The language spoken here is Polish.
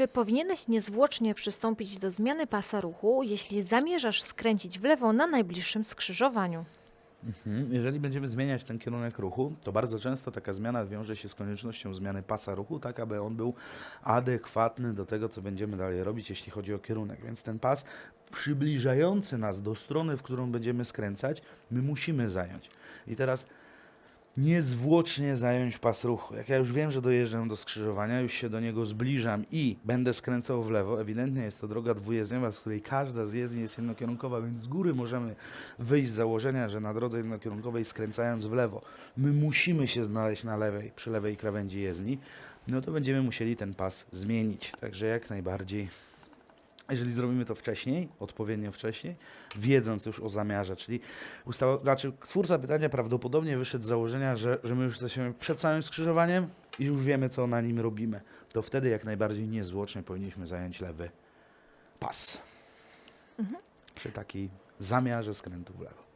Czy powinieneś niezwłocznie przystąpić do zmiany pasa ruchu, jeśli zamierzasz skręcić w lewo na najbliższym skrzyżowaniu? Mhm. Jeżeli będziemy zmieniać ten kierunek ruchu, to bardzo często taka zmiana wiąże się z koniecznością zmiany pasa ruchu, tak aby on był adekwatny do tego, co będziemy dalej robić, jeśli chodzi o kierunek. Więc ten pas przybliżający nas do strony, w którą będziemy skręcać, my musimy zająć. I teraz niezwłocznie zająć pas ruchu. Jak ja już wiem, że dojeżdżam do skrzyżowania, już się do niego zbliżam i będę skręcał w lewo, ewidentnie jest to droga dwujezdniowa, z której każda z jezdni jest jednokierunkowa, więc z góry możemy wyjść z założenia, że na drodze jednokierunkowej skręcając w lewo, my musimy się znaleźć na lewej, przy lewej krawędzi jezdni, no to będziemy musieli ten pas zmienić. Także jak najbardziej jeżeli zrobimy to wcześniej, odpowiednio wcześniej, wiedząc już o zamiarze, czyli ustawa, znaczy twórca pytania prawdopodobnie wyszedł z założenia, że, że my już jesteśmy przed samym skrzyżowaniem i już wiemy, co na nim robimy. To wtedy jak najbardziej niezwłocznie powinniśmy zająć lewy pas. Przy takiej zamiarze skrętu w lewo.